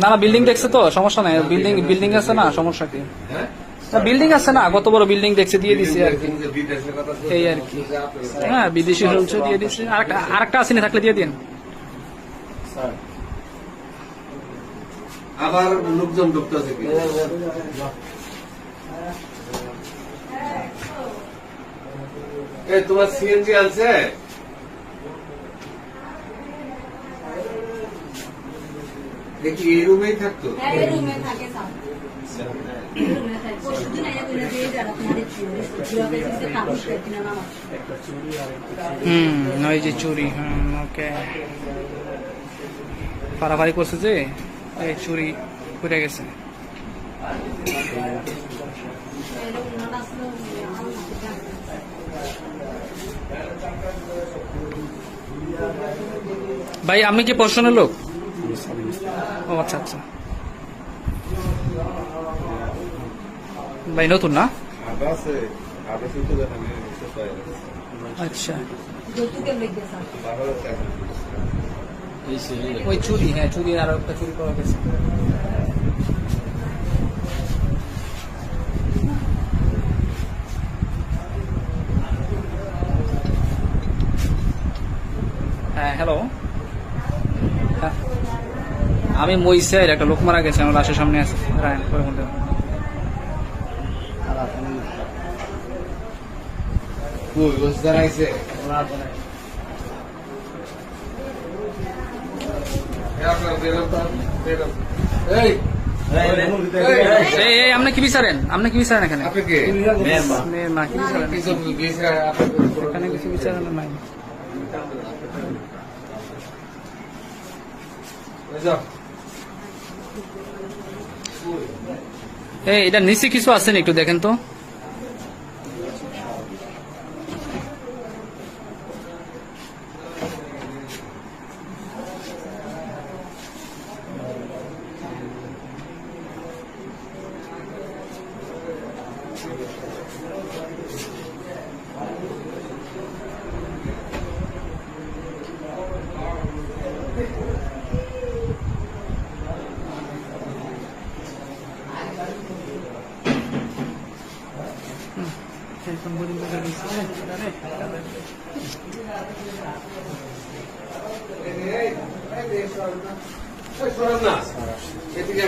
না না বিল্ডিং দেখছে তো সমস্যা নাই। বিল্ডিং বিল্ডিং আছে না সমস্যা কি? হ্যাঁ? বিল্ডিং আছে না কত বড় বিল্ডিং দেখছে দিয়ে দিছে আর কি। এই আর কি। হ্যাঁ বিদেশি হচ্ছে দিয়ে দিছে। আরেকটা আরেকটা আসেনি থাকলে দিয়ে দিন। আবার লোকজন ঢুকতেছে কি এই তোমার সিএনজি আছে দেখি এই রুমেই থাকতো? হ্যাঁ হুম ওই যে চুরি হুম ওকে। পারাপারি করছে যে এই চুরি করে গেছে। ভাই আপনি কি পড়াশোনার লোক? ও আচ্ছা আচ্ছা। ভাই, নতুন না? আচ্ছা। ওই হ্যাঁ চুরি চুরি করা হ্যাঁ হ্যালো হ্যাঁ। আমি মইসের একটা লোক মারা গেছে আমার লাশের সামনে আছে। রায়ন করে মধ্যে কই বস দাঁড়াইছে? এই আপনার বেরোন তো, বেরোন। এই এই এই আপনি কি বিচারেন আপনি কি? বিচারেন? এখানে কিছু এখানে কিছু বিচারেন নাই। এই এটা নিচে কিছু আছে একটু দেখেন তো এই, এই, এই, সরান না। এই, সরান না। এদিকে।